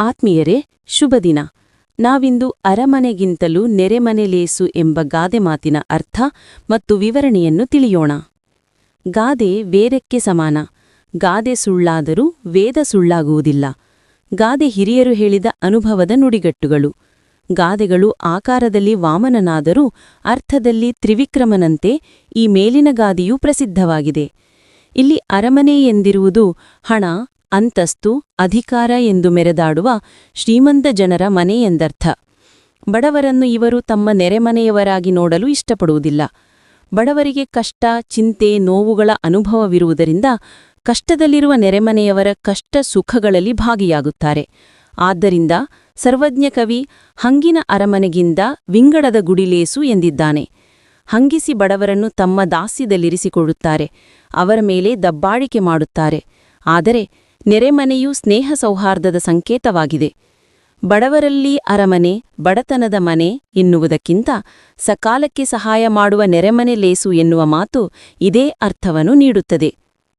ಆತ್ಮೀಯರೇ, ಶುಭ ದಿನ. ನಾವಿಂದು ಅರಮನೆಗಿಂತಲೂ ನೆರೆಮನೆಲೇಸು ಎಂಬ ಗಾದೆ ಮಾತಿನ ಅರ್ಥ ಮತ್ತು ವಿವರಣೆಯನ್ನು ತಿಳಿಯೋಣ. ಗಾದೆ ವೇದಕ್ಕೆ ಸಮಾನ. ಗಾದೆ ಸುಳ್ಳಾದರೂ ವೇದ ಸುಳ್ಳಾಗುವುದಿಲ್ಲ. ಗಾದೆ ಹಿರಿಯರು ಹೇಳಿದ ಅನುಭವದ ನುಡಿಗಟ್ಟುಗಳು. ಗಾದೆಗಳು ಆಕಾರದಲ್ಲಿ ವಾಮನನಾದರೂ ಅರ್ಥದಲ್ಲಿ ತ್ರಿವಿಕ್ರಮನಂತೆ ಈ ಮೇಲಿನ ಗಾದೆಯೂ ಪ್ರಸಿದ್ಧವಾಗಿದೆ. ಇಲ್ಲಿ ಅರಮನೆ ಎಂದಿರುವುದು ಹಣ ಅಂತಸ್ತು, ಅಧಿಕಾರ ಎಂದು ಮೆರೆದಾಡುವ ಶ್ರೀಮಂತ ಜನರ ಮನೆ ಎಂದರ್ಥ. ಬಡವರನ್ನು ಇವರು ತಮ್ಮ ನೆರೆಮನೆಯವರಾಗಿ ನೋಡಲು ಇಷ್ಟಪಡುವುದಿಲ್ಲ. ಬಡವರಿಗೆ ಕಷ್ಟ, ಚಿಂತೆ, ನೋವುಗಳ ಅನುಭವವಿರುವುದರಿಂದ ಕಷ್ಟದಲ್ಲಿರುವ ನೆರೆಮನೆಯವರ ಕಷ್ಟ ಸುಖಗಳಲ್ಲಿ ಭಾಗಿಯಾಗುತ್ತಾರೆ. ಆದ್ದರಿಂದ ಸರ್ವಜ್ಞ ಕವಿ ಹಂಗಿನ ಅರಮನೆಗಿಂದ ವಿಂಗಡದ ಗುಡಿಲೇಸು ಎಂದಿದ್ದಾನೆ. ಹಂಗಿಸಿ ಬಡವರನ್ನು ತಮ್ಮ ದಾಸ್ಯದಲ್ಲಿರಿಸಿಕೊಳ್ಳುತ್ತಾರೆ. ಅವರ ಮೇಲೆ ದಬ್ಬಾಳಿಕೆ ಮಾಡುತ್ತಾರೆ. ಆದರೆ ನೆರೆಮನೆಯು ಸ್ನೇಹ ಸೌಹಾರ್ದದ ಸಂಕೇತವಾಗಿದೆ. ಬಡವರಲ್ಲಿ ಅರಮನೆ, ಬಡತನದ ಮನೆ ಎನ್ನುವುದಕ್ಕಿಂತ ಸಕಾಲಕ್ಕೆ ಸಹಾಯ ಮಾಡುವ ನೆರೆಮನೆ ಲೇಸು ಎನ್ನುವ ಮಾತು ಇದೇ ಅರ್ಥವನ್ನು ನೀಡುತ್ತದೆ.